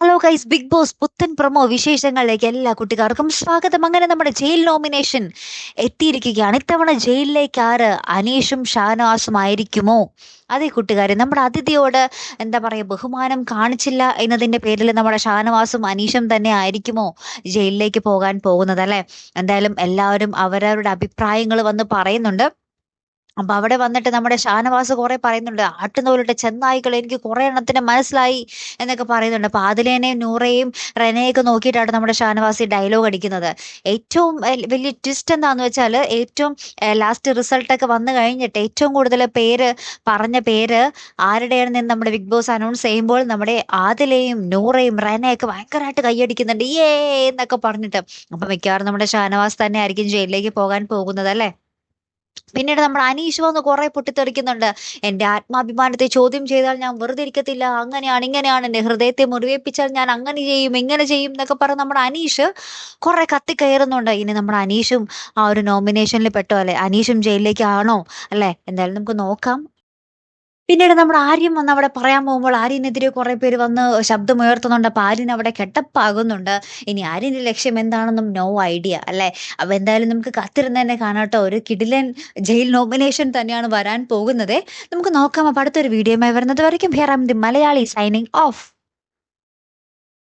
Hello guys big boss പുത്തൻ promo വിശേഷങ്ങളിലേക്ക് എല്ലാ കുട്ടികാർക്കും സ്വാഗതം. അങ്ങനെ നമ്മുടെ ജയിൽ നോമിനേഷൻ എത്തിയിരിക്കുകയാണ്. ഇത്തവണ ജയിലിലേക്ക് ആര്? അനീഷും ഷാനവാസും ആയിരിക്കുമോ? അതെ കൂട്ടുകാരെ നമ്മുടെ അതിഥിയോട് എന്താ പറയുക ബഹുമാനം കാണിച്ചില്ല എന്നതിന്റെ പേരിൽ നമ്മുടെ ഷാനവാസും അനീഷും തന്നെ ആയിരിക്കുമോ ജയിലിലേക്ക് പോകാൻ പോകുന്നത് അല്ലേ? എന്തായാലും എല്ലാവരും അവരവരുടെ അഭിപ്രായങ്ങൾ വന്ന് പറയുന്നുണ്ട്. അപ്പൊ അവിടെ വന്നിട്ട് നമ്മുടെ ഷാനവാസ് കുറെ പറയുന്നുണ്ട് ആട്ടുനൂലിട്ട ചെന്നായികൾ എനിക്ക് കുറെ എണ്ണത്തിന് മനസ്സിലായി എന്നൊക്കെ പറയുന്നുണ്ട്. അപ്പൊ ആദിലേനെയും നൂറയും റെനയൊക്കെ നോക്കിയിട്ടാണ് നമ്മുടെ ഷാനവാസ് ഡയലോഗ് അടിക്കുന്നത്. ഏറ്റവും വലിയ ട്വിസ്റ്റ് എന്താന്ന് വെച്ചാൽ ഏറ്റവും ലാസ്റ്റ് റിസൾട്ട് ഒക്കെ വന്നു കഴിഞ്ഞിട്ട് ഏറ്റവും കൂടുതൽ പേര് പറഞ്ഞ പേര് ആരുടെയാണെന്ന് നമ്മുടെ ബിഗ് ബോസ് അനൗൺസ് ചെയ്യുമ്പോൾ നമ്മുടെ ആദിലയും നൂറയും റെനയൊക്കെ ഭയങ്കരമായിട്ട് കൈയടിക്കുന്നുണ്ട്. ഏ എന്നൊക്കെ പറഞ്ഞിട്ട്. അപ്പൊ മിക്കവാറും നമ്മുടെ ഷാനവാസ് തന്നെ ആയിരിക്കും ജയിലിലേക്ക് പോകാൻ പോകുന്നത് അല്ലേ? പിന്നീട് നമ്മൾ അനീഷ് വന്ന് കുറെ പൊട്ടിത്തെറിക്കുന്നുണ്ട്. എന്റെ ആത്മാഭിമാനത്തെ ചോദ്യം ചെയ്താൽ ഞാൻ വെറുതെ ഇരിക്കത്തില്ല. അങ്ങനെയാണ് ഇങ്ങനെയാണ് എന്റെ ഹൃദയത്തെ മുറിവേപ്പിച്ചാൽ ഞാൻ അങ്ങനെ ചെയ്യും ഇങ്ങനെ ചെയ്യും എന്നൊക്കെ പറഞ്ഞ് നമ്മുടെ അനീഷ് കുറെ കത്തിക്കയറുന്നുണ്ട് ഇനി നമ്മുടെ അനീഷും ആ ഒരു നോമിനേഷനിൽ പെട്ടോ അല്ലെ? അനീഷും ജയിലിലേക്ക് ആണോ? അല്ലെ? എന്തായാലും നമുക്ക് നോക്കാം. പിന്നീട് നമ്മൾ ആര്യം വന്ന് അവിടെ പറയാൻ പോകുമ്പോൾ ആര്യനെതിരെ കുറെ പേര് വന്ന് ശബ്ദമുയർത്തുന്നുണ്ട്. അപ്പൊ ആര്യൻ അവിടെ കെട്ടപ്പാകുന്നുണ്ട്. ഇനി ആര്യന്റെ ലക്ഷ്യം എന്താണെന്നും നോ ഐഡിയ അല്ലെ? അപ്പൊ എന്തായാലും നമുക്ക് കാത്തിരുന്ന് തന്നെ കാണാട്ടോ ഒരു കിടിലൻ ജയിൽ നോമിനേഷൻ തന്നെയാണ് വരാൻ പോകുന്നത്. നമുക്ക് നോക്കാം. അപ്പൊ അടുത്തൊരു വീഡിയോയുമായി വരുന്നത് വരയ്ക്കും. Here am the Malayali signing off